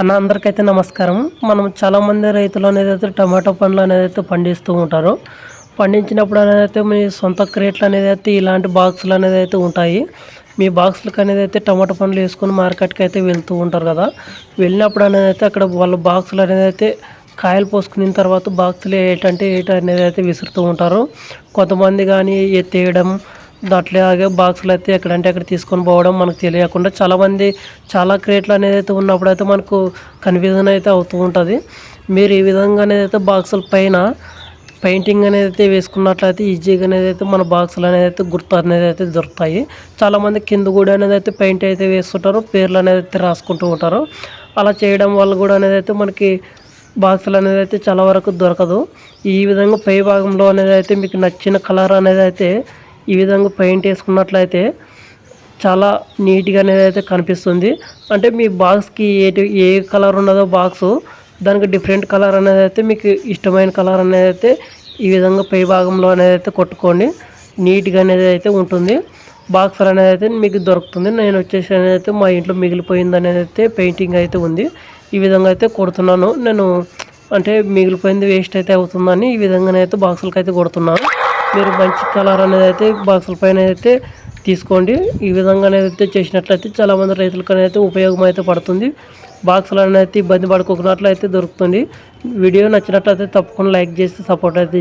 అన్న అందరికైతే నమస్కారం. మనం చాలామంది రైతులు అనేది అయితే టమాటో పండ్లు అనేది అయితే పండిస్తూ ఉంటారు. పండించినప్పుడు అనేది అయితే మీ సొంత క్రేట్లు అనేది అయితే ఇలాంటి బాక్సులు అనేది అయితే ఉంటాయి. మీ బాక్సులకు అనేది అయితే టమాటో పండ్లు వేసుకొని మార్కెట్కి అయితే వెళ్తూ ఉంటారు కదా. వెళ్ళినప్పుడు అనేది అయితే అక్కడ వాళ్ళ బాక్సులు అనేది అయితే కాయలు పోసుకున్న తర్వాత బాక్సులు ఏంటంటే ఏంటి అనేది అయితే విసురుతూ ఉంటారు. కొంతమంది కానీ ఎత్తేయడం అట్లాగే బాక్సులు అయితే ఎక్కడంటే అక్కడ తీసుకొని పోవడం మనకు తెలియకుండా చాలామంది చాలా క్రేట్లు అనేది అయితే ఉన్నప్పుడు అయితే మనకు కన్ఫ్యూజన్ అయితే అవుతూ ఉంటుంది మీరు ఈ విధంగా అనేది అయితే బాక్సుల పైన పెయింటింగ్ అనేది అయితే వేసుకున్నట్లయితే ఈజీగా అనేది అయితే మన బాక్సులు అనేది అయితే గుర్తు అనేది అయితే దొరుకుతాయి చాలామంది కింద కూడా అనేది అయితే పెయింట్ అయితే వేస్తుంటారు పేర్లు అనేది అయితే రాసుకుంటూ ఉంటారు అలా చేయడం వల్ల కూడా అనేది అయితే మనకి బాక్సులు అనేది అయితే చాలా వరకు దొరకదు ఈ విధంగా పై భాగంలో అనేది అయితే మీకు నచ్చిన కలర్ అనేది అయితే ఈ విధంగా పెయింట్ వేసుకున్నట్లయితే చాలా నీట్గా అనేది అయితే కనిపిస్తుంది. అంటే మీ బాక్స్కి ఏ ఏ కలర్ ఉన్నదో బాక్స్ దానికి డిఫరెంట్ కలర్ అనేది అయితే మీకు ఇష్టమైన కలర్ అనేది అయితే ఈ విధంగా పై భాగంలో అనేది అయితే కొట్టుకోండి. నీట్గా అనేది అయితే ఉంటుంది. బాక్సర్ అనేది అయితే మీకు దొరుకుతుంది. నేను వచ్చేసి అనేది అయితే మా ఇంట్లో మిగిలిపోయింది అనేది అయితే పెయింటింగ్ అయితే ఉంది. ఈ విధంగా అయితే కొడుతున్నాను. నేను అంటే మిగిలిపోయింది వేస్ట్ అయితే అవుతుందని ఈ విధంగానైతే బాక్సులకి అయితే కొడుతున్నాను. మీరు మంచి కలర్ అనేది అయితే బాక్సుల పైన అయితే తీసుకోండి. ఈ విధంగా అయితే చేసినట్లయితే చాలామంది రైతులకు అయితే ఉపయోగం అయితే పడుతుంది. బాక్సులు అనేది ఇబ్బంది పడుకోకున్నట్లయితే దొరుకుతుంది. వీడియో నచ్చినట్లయితే తప్పకుండా లైక్ చేసి సపోర్ట్ అయితే